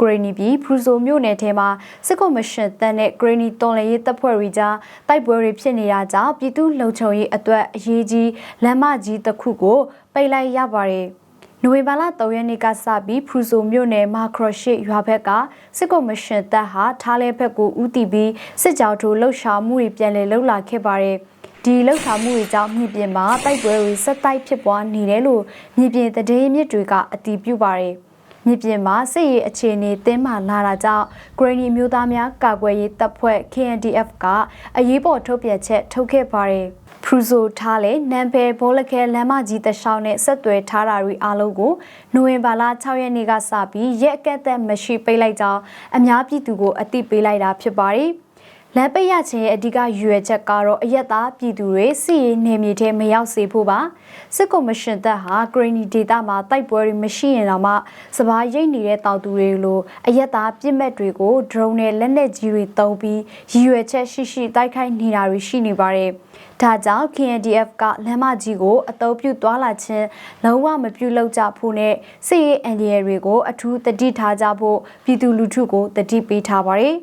ဂရနီပြည်ဖရူဆိုမြို့နယ်ထဲမှာစစ်ကော်မရှင်တပ်နဲ့ဂရနီတော်လှန်ရေးတပ်ဖွဲ့တွေကြားတိုက်ပွဲတွေဖြစ်နေတာကြောင့်ပြည်သူ့လုံခြုံရေးအတွက်အရေးကြီးလမ်းမကြီးတစ်ခုကိုပိတ်လိုက်ရပါတယ်။နိုဝင်ဘာလ3ရက်နေ့ကစပြီးဖရူဆိုမြို့နယ်မာခရရှိရွာဘက်ကစစ်ကော်မရှင်တပ်ဟာထားလဲဘက်ကိုဦးတည်ပြီးစစ်ကြောထိုးလှုပ်ရှားမှုတွေပြန်လည်လှုပ်လာခဲ့ပါတယ်။ဒီလှုပ်ရှားမှုတွေကြောင့်မြစ်ပြင်မှာတိုက်ပွဲတွေဆက်တိုက်ဖြစ်ပွားနေတယ်လို့မြစ်ပြင်သတင်းမြစ်တွေကအတည်ပြုပါတယ်။ မြစ်ပြင်မှာစစ်ရေးအခြေအနေတင်းမာလာတာကြောင့်ဂရနီမျိုးသားများကာကွယ်ရေးတပ်ဖွဲ့ KNDF ကအရေးပေါ်ထုတ်ပြန်ချက်ထုတ်ခဲ့ပါတယ်။ဖရူဆိုထားလေနမ်ဘဲဘောလခဲလမ်းမကြီးတလျှောက်နဲ့ဆက်သွယ်ထားတာတွေအားလုံးကိုနိုဝင်ဘာလ6ရက်နေ့ကစပြီးရက်အကက်သက်မရှိပိတ်လိုက်ကြောင်းအများပြည်သူကိုအသိပေးလိုက်တာဖြစ်ပါတယ်။ လမ်းပိတ်ရခြင်းရဲ့အဓိကရွယ်ချက်ကတော့အယက်သားပြည်သူတွေစီရေးနေမြေထဲမရောက်စေဖို့ပါစစ်ကော်မရှင်တပ်ဟာဂရနီဒေတာမှာတိုက်ပွဲတွေမရှိရင်တော့မှစပားရိတ်နေတဲ့တောက်သူတွေလိုအယက်သားပြစ်မဲ့တွေကို drone နဲ့လက်နက်ကြီးတွေတုံးပြီးရည်ရွယ်ချက်ရှိရှိတိုက်ခိုက်နေတာတွေရှိနေပါတယ်ဒါကြောင့် KNDF ကလမ်းမကြီးကိုအတုံးပြုသွားလာခြင်းလုံးဝမပြုလုပ်ကြဖို့နဲ့စစ်ရေးအန်ဒီရယ်တွေကိုအထူးတတိထားကြဖို့ပြည်သူလူထုကိုတတိပေးထားပါတယ်